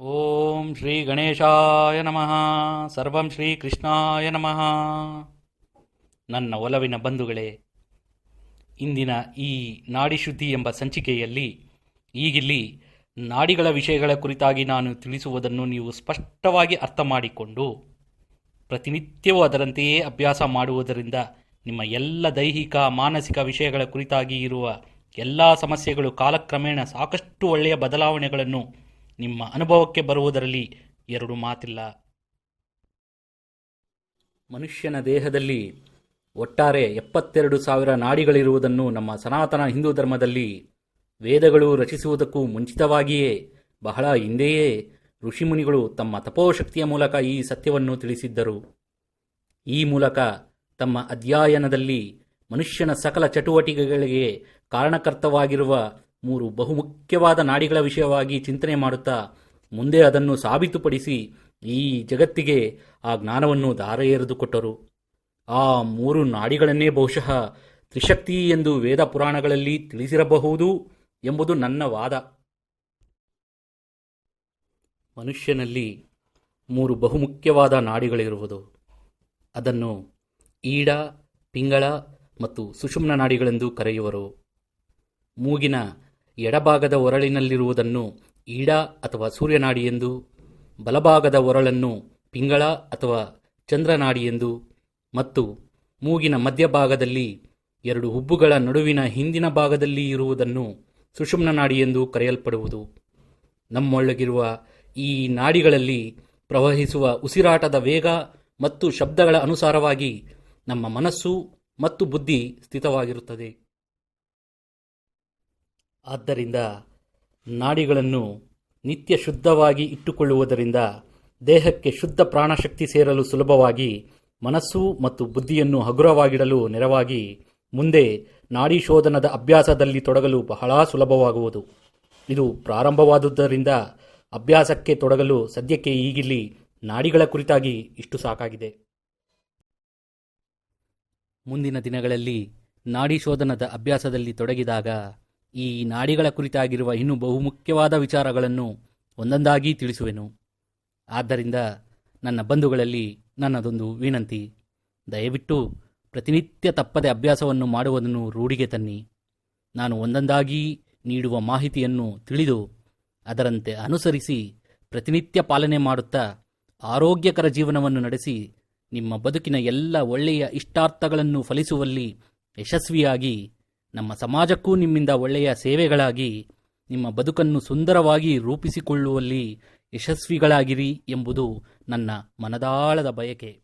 ಓಂ ಶ್ರೀ ಗಣೇಶಾಯ ನಮಃ. ಸರ್ವಂ ಶ್ರೀ ಕೃಷ್ಣಾಯ ನಮಃ. ನನ್ನ ಒಲವಿನ ಬಂಧುಗಳೇ, ಇಂದಿನ ಈ ನಾಡಿಶುದ್ಧಿ ಎಂಬ ಸಂಚಿಕೆಯಲ್ಲಿ, ಈಗಿಲ್ಲಿ ನಾಡಿಗಳ ವಿಷಯಗಳ ಕುರಿತಾಗಿ ನಾನು ತಿಳಿಸುವುದನ್ನು ನೀವು ಸ್ಪಷ್ಟವಾಗಿ ಅರ್ಥ ಮಾಡಿಕೊಂಡು, ಪ್ರತಿನಿತ್ಯವೂ ಅದರಂತೆಯೇ ಅಭ್ಯಾಸ ಮಾಡುವುದರಿಂದ ನಿಮ್ಮ ಎಲ್ಲ ದೈಹಿಕ, ಮಾನಸಿಕ ವಿಷಯಗಳ ಕುರಿತಾಗಿ ಇರುವ ಎಲ್ಲ ಸಮಸ್ಯೆಗಳು ಕಾಲಕ್ರಮೇಣ ಸಾಕಷ್ಟು ಒಳ್ಳೆಯ ಬದಲಾವಣೆಗಳನ್ನು ನಿಮ್ಮ ಅನುಭವಕ್ಕೆ ಬರುವುದರಲ್ಲಿ ಎರಡು ಮಾತಿಲ್ಲ. ಮನುಷ್ಯನ ದೇಹದಲ್ಲಿ ಒಟ್ಟಾರೆ ಎಪ್ಪತ್ತೆರಡು ಸಾವಿರ ನಾಡಿಗಳಿರುವುದನ್ನು ನಮ್ಮ ಸನಾತನ ಹಿಂದೂ ಧರ್ಮದಲ್ಲಿ ವೇದಗಳು ರಚಿಸುವುದಕ್ಕೂ ಮುಂಚಿತವಾಗಿಯೇ ಬಹಳ ಹಿಂದೆಯೇ ಋಷಿಮುನಿಗಳು ತಮ್ಮ ತಪೋಶಕ್ತಿಯ ಮೂಲಕ ಈ ಸತ್ಯವನ್ನು ತಿಳಿಸಿದ್ದರು. ಈ ಮೂಲಕ ತಮ್ಮ ಅಧ್ಯಯನದಲ್ಲಿ ಮನುಷ್ಯನ ಸಕಲ ಚಟುವಟಿಕೆಗಳಿಗೆ ಕಾರಣಕರ್ತವಾಗಿರುವ ಮೂರು ಬಹುಮುಖ್ಯವಾದ ನಾಡಿಗಳ ವಿಷಯವಾಗಿ ಚಿಂತನೆ ಮಾಡುತ್ತಾ ಮುಂದೆ ಅದನ್ನು ಸಾಬೀತುಪಡಿಸಿ ಈ ಜಗತ್ತಿಗೆ ಆ ಜ್ಞಾನವನ್ನು ದಾರ ಎರೆದುಕೊಟ್ಟರು ಆ ಮೂರು ನಾಡಿಗಳನ್ನೇ ಬಹುಶಃ ತ್ರಿಶಕ್ತಿ ಎಂದು ವೇದ ಪುರಾಣಗಳಲ್ಲಿ ತಿಳಿಸಿರಬಹುದು ಎಂಬುದು ನನ್ನ ವಾದ. ಮನುಷ್ಯನಲ್ಲಿ ಮೂರು ಬಹುಮುಖ್ಯವಾದ ನಾಡಿಗಳಿರುವುದು. ಅದನ್ನು ಈಡ, ಪಿಂಗಳ ಮತ್ತು ಸುಷುಮ್ನ ನಾಡಿಗಳೆಂದು ಕರೆಯುವರು. ಮೂಗಿನ ಎಡಭಾಗದ ಒರಳಿನಲ್ಲಿರುವುದನ್ನು ಈಡ ಅಥವಾ ಸೂರ್ಯನಾಡಿ ಎಂದು, ಬಲಭಾಗದ ಒರಳನ್ನು ಪಿಂಗಳ ಅಥವಾ ಚಂದ್ರನಾಡಿ ಎಂದು ಮತ್ತು ಮೂಗಿನ ಮಧ್ಯಭಾಗದಲ್ಲಿ ಎರಡು ಹುಬ್ಬುಗಳ ನಡುವಿನ ಹಿಂದಿನ ಭಾಗದಲ್ಲಿ ಇರುವುದನ್ನು ಸುಷುಮ್ನ ನಾಡಿ ಎಂದು ಕರೆಯಲ್ಪಡುವುದು. ನಮ್ಮೊಳಗಿರುವ ಈ ನಾಡಿಗಳಲ್ಲಿ ಪ್ರವಹಿಸುವ ಉಸಿರಾಟದ ವೇಗ ಮತ್ತು ಶಬ್ದಗಳ ಅನುಸಾರವಾಗಿ ನಮ್ಮ ಮನಸ್ಸು ಮತ್ತು ಬುದ್ಧಿ ಸ್ಥಿತವಾಗಿರುತ್ತದೆ. ಆದ್ದರಿಂದ ನಾಡಿಗಳನ್ನು ನಿತ್ಯ ಶುದ್ಧವಾಗಿ ಇಟ್ಟುಕೊಳ್ಳುವುದರಿಂದ ದೇಹಕ್ಕೆ ಶುದ್ಧ ಪ್ರಾಣಶಕ್ತಿ ಸೇರಲು ಸುಲಭವಾಗಿ ಮನಸ್ಸು ಮತ್ತು ಬುದ್ಧಿಯನ್ನು ಹಗುರವಾಗಿಡಲು ನೆರವಾಗಿ ಮುಂದೆ ನಾಡಿ ಶೋಧನದ ಅಭ್ಯಾಸದಲ್ಲಿ ತೊಡಗಲು ಬಹಳ ಸುಲಭವಾಗುವುದು. ಇದು ಪ್ರಾರಂಭವಾದುದರಿಂದ ಅಭ್ಯಾಸಕ್ಕೆ ತೊಡಗಲು ಸದ್ಯಕ್ಕೆ ಈಗಿಲ್ಲಿ ನಾಡಿಗಳ ಕುರಿತಾಗಿ ಇಷ್ಟು ಸಾಕಾಗಿದೆ. ಮುಂದಿನ ದಿನಗಳಲ್ಲಿ ನಾಡಿ ಶೋಧನದ ಅಭ್ಯಾಸದಲ್ಲಿ ತೊಡಗಿದಾಗ ಈ ನಾಡಿಗಳ ಕುರಿತಾಗಿರುವ ಇನ್ನೂ ಬಹುಮುಖ್ಯವಾದ ವಿಚಾರಗಳನ್ನು ಒಂದೊಂದಾಗಿ ತಿಳಿಸುವೆನು. ಆದ್ದರಿಂದ ನನ್ನ ಬಂಧುಗಳಲ್ಲಿ ನನ್ನದೊಂದು ವಿನಂತಿ. ದಯವಿಟ್ಟು ಪ್ರತಿನಿತ್ಯ ತಪ್ಪದೆ ಅಭ್ಯಾಸವನ್ನು ಮಾಡುವುದನ್ನು ರೂಢಿಗೆ ತನ್ನಿ. ನಾನು ಒಂದೊಂದಾಗಿ ನೀಡುವ ಮಾಹಿತಿಯನ್ನು ತಿಳಿದು, ಅದರಂತೆ ಅನುಸರಿಸಿ ಪ್ರತಿನಿತ್ಯ ಪಾಲನೆ ಮಾಡುತ್ತಾ ಆರೋಗ್ಯಕರ ಜೀವನವನ್ನು ನಡೆಸಿ ನಿಮ್ಮ ಬದುಕಿನ ಎಲ್ಲ ಒಳ್ಳೆಯ ಇಷ್ಟಾರ್ಥಗಳನ್ನು ಫಲಿಸುವಲ್ಲಿ ಯಶಸ್ವಿಯಾಗಿ ನಮ್ಮ ಸಮಾಜಕ್ಕೂ ನಿಮ್ಮಿಂದ ಒಳ್ಳೆಯ ಸೇವೆಗಳಾಗಿ, ನಿಮ್ಮ ಬದುಕನ್ನು ಸುಂದರವಾಗಿ ರೂಪಿಸಿಕೊಳ್ಳುವಲ್ಲಿ ಯಶಸ್ವಿಗಳಾಗಿರಿ ಎಂಬುದು ನನ್ನ ಮನದಾಳದ ಬಯಕೆ.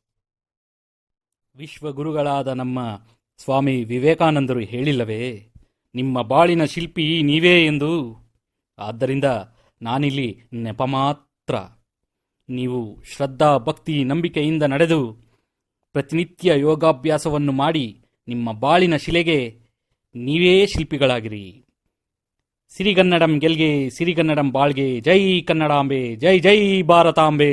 ವಿಶ್ವಗುರುಗಳಾದ ನಮ್ಮ ಸ್ವಾಮಿ ವಿವೇಕಾನಂದರು ಹೇಳಿಲ್ಲವೇ, ನಿಮ್ಮ ಬಾಳಿನ ಶಿಲ್ಪಿ ನೀವೇ ಎಂದು. ಆದ್ದರಿಂದ ನಾನಿಲ್ಲಿ ನೆಪ ಮಾತ್ರ ನೀವು ಶ್ರದ್ಧಾ, ಭಕ್ತಿ, ನಂಬಿಕೆಯಿಂದ ನಡೆದು ಪ್ರತಿನಿತ್ಯ ಯೋಗಾಭ್ಯಾಸವನ್ನು ಮಾಡಿ ನಿಮ್ಮ ಬಾಳಿನ ಶಿಲೆಗೆ ನೀವೇ ಶಿಲ್ಪಿಗಳಾಗಿರಿ. ಸಿರಿಗನ್ನಡಂ ಗೆಲ್ಗೆ ಸಿರಿಗನ್ನಡಂ ಬಾಳ್ಗೆ ಜೈ ಕನ್ನಡಾಂಬೆ ಜೈ ಜೈ ಭಾರತಾಂಬೆ.